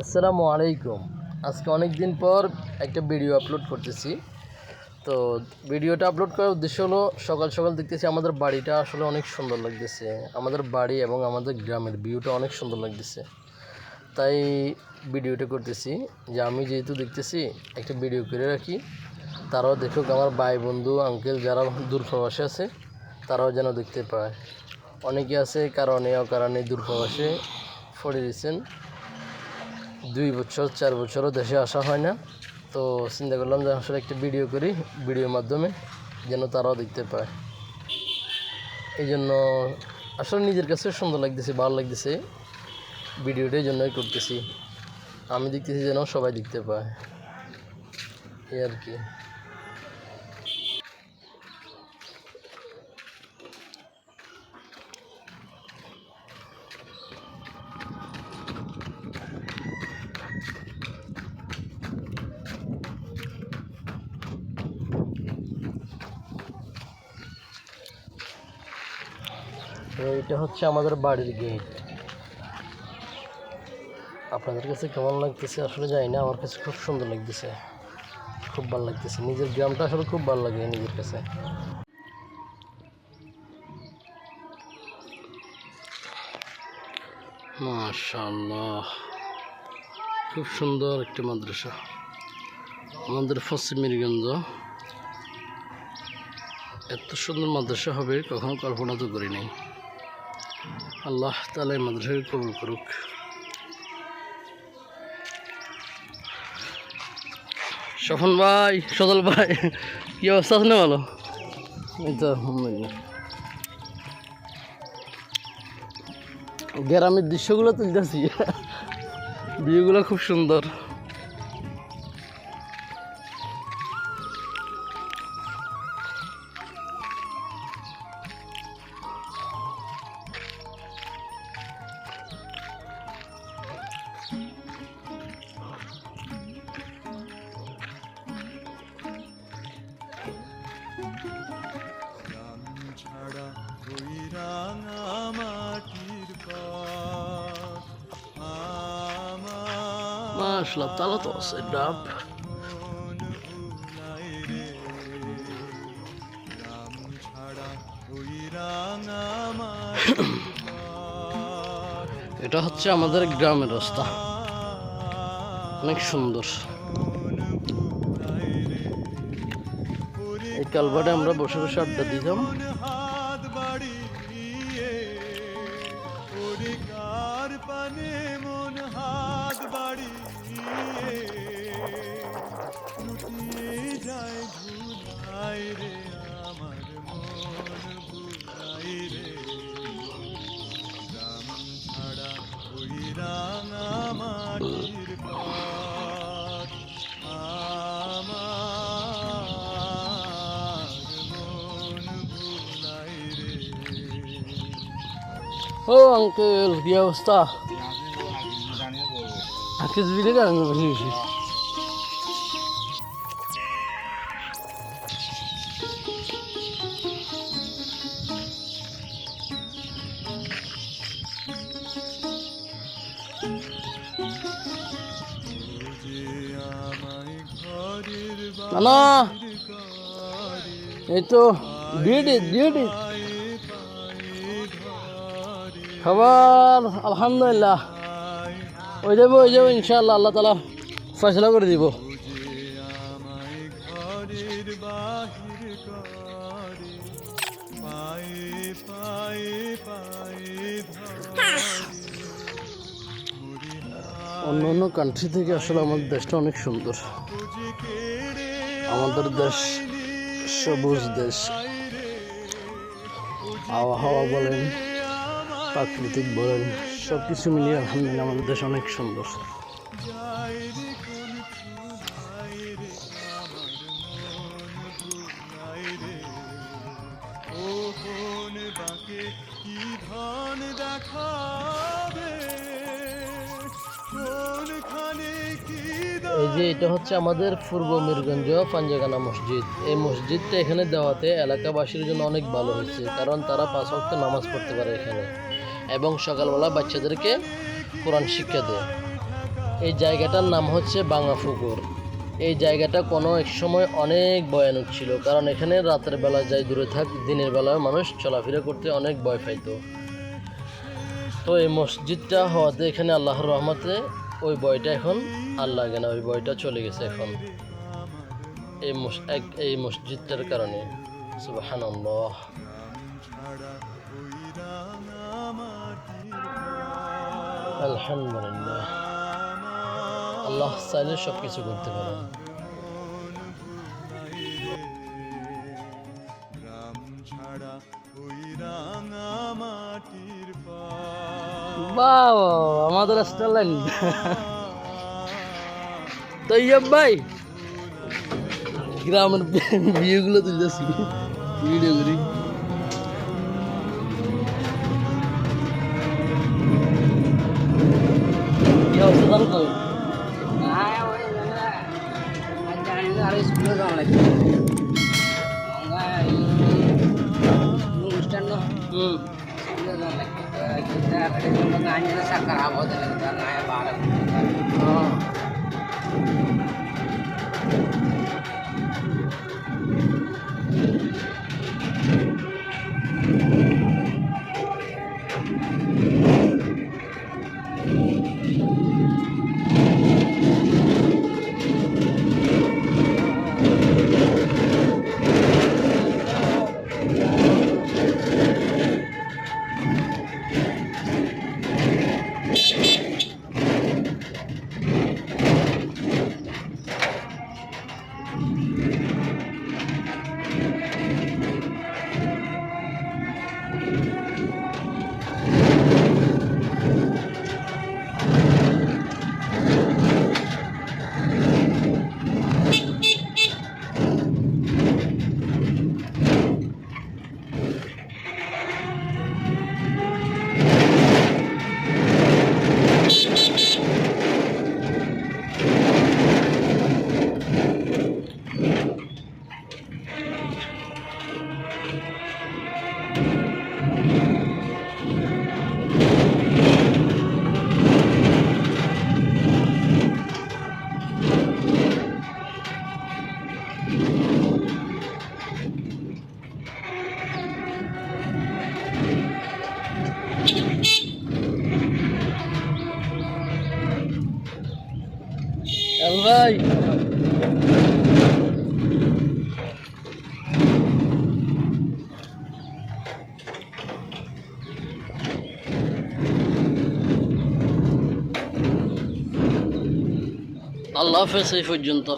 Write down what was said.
আসসালামু আলাইকুম। আজকে অনেক দিন পর একটা ভিডিও আপলোড করতেছি। তো ভিডিওটা আপলোড করার উদ্দেশ্য হলো, সকাল সকাল দেখতেছি আমাদের বাড়িটা আসলে অনেক সুন্দর লাগতেছে। আমাদের বাড়ি এবং আমাদের গ্রামের ভিউটা অনেক সুন্দর লাগতেছে। তাই ভিডিওটা করতেছি যে আমি যেহেতু দেখতেছি, একটা ভিডিও করে রাখি। তারাও দেখুক, আমার ভাই, বন্ধু আঙ্কেল যারা দূর প্রবাসে আছে, তারাও যেন দেখতে পায়। অনেকে আছে কারণে অকারণে দূর প্রবাসে পড়ে দিয়েছেন দুই বছর, চার বছরও দেশে আসা হয় না। তো চিন্তা করলাম যে আসলে একটা ভিডিও করি ভিডিওর মাধ্যমে যেন তারাও দেখতে পায়। এই জন্য আসলে নিজের কাছে সুন্দর লাগতেছে, ভালো লাগতেছে। ভিডিওটা এই জন্যই করতেছি। আমি দেখতেছি যেন সবাই দেখতে পায়। এই আর কি। এটা হচ্ছে আমাদের বাড়ির গেট আপনাদের কাছে কেমন লাগতেছে? আসলে জানি না, আমার কাছে খুব সুন্দর লাগতেছে। খুব ভালো লাগতেছে। নিজের গ্রামটা আসলে খুব ভালো লাগে নিজের কাছে। মাশাল্লাহ খুব সুন্দর একটি মাদ্রাসা। আমাদের পশ্চিমীরগঞ্জ এত সুন্দর মাদ্রাসা হবে, কখনো কল্পনা তো করি নাই। আল্লাহ তালা মাদ্রাসাকে কবুল করুক। স্বপন ভাই সদল ভাই কি অবস্থা আছে না ভালো? এই তো গ্রামের দৃশ্যগুলো তুলতেছি। ভিউগুলো খুব সুন্দর। এটা হচ্ছে আমাদের গ্রামের রাস্তা। অনেক সুন্দর। এই কালভার্টে আমরা বসে বসে আড্ডা দিতাম। ও আঙ্কেল কি অবস্থা? আকিস বিলে গান বসে বাহির করে এই তো ডিউটি ডিউটি খাবার, আলহামদুলিল্লাহ। ওই যাব ওই যাব ইনশাআল্লাহ, আল্লাহ তালা ফয়সলা করে দিব। অন্য অন্য কান্ট্রি থেকে আসলে আমাদের দেশটা অনেক সুন্দর। আমাদের দেশ সবুজ দেশ। আবহাওয়া বলেন প্রাকৃতিক বলেন সব কিছু মিলিয়ে আলহামদুলিল্লাহ আমাদের দেশ অনেক সুন্দর। এই যে এটা হচ্ছে আমাদের পূর্ব মিরগঞ্জ পাঞ্জাগানা মসজিদ। এই মসজিদটা এখানে দেওয়াতে এলাকাবাসীর জন্য অনেক ভালো হয়েছে, কারণ তারা পাঁচ ওয়াক্ত নামাজ পড়তে পারে এখানে। এবং সকালবেলা বাচ্চাদেরকে কোরআন শিক্ষা দেয়। এই জায়গাটার নাম হচ্ছে বাঙাপুকুর এই জায়গাটা কোনো এক সময় অনেক ভয়ানক ছিল, কারণ এখানে রাতের বেলা যাই দূরে থাক, দিনের বেলায় মানুষ চলাফেরা করতে অনেক ভয় পাইতো। তো এই মসজিদটা হওয়াতে এখানে আল্লাহর রহমতে ওই বয়টা এখন আর লাগে না, ওই বয়টা চলে গেছে এখন। এই এই মসজিদটার কারণে। সুবহানাল্লাহ। আলহামদুলিল্লাহ। আল্লাহ চাইলে সব কিছু করতে পারেন। আমাদের স্টাইল তৈয়ব ভাই, গ্রামের বিয়েগুলো তুলতেছি। ভিডিও করি। হুম হ্যাঁ El ভাই আল্লাহ হাফেজ এই পর্যন্ত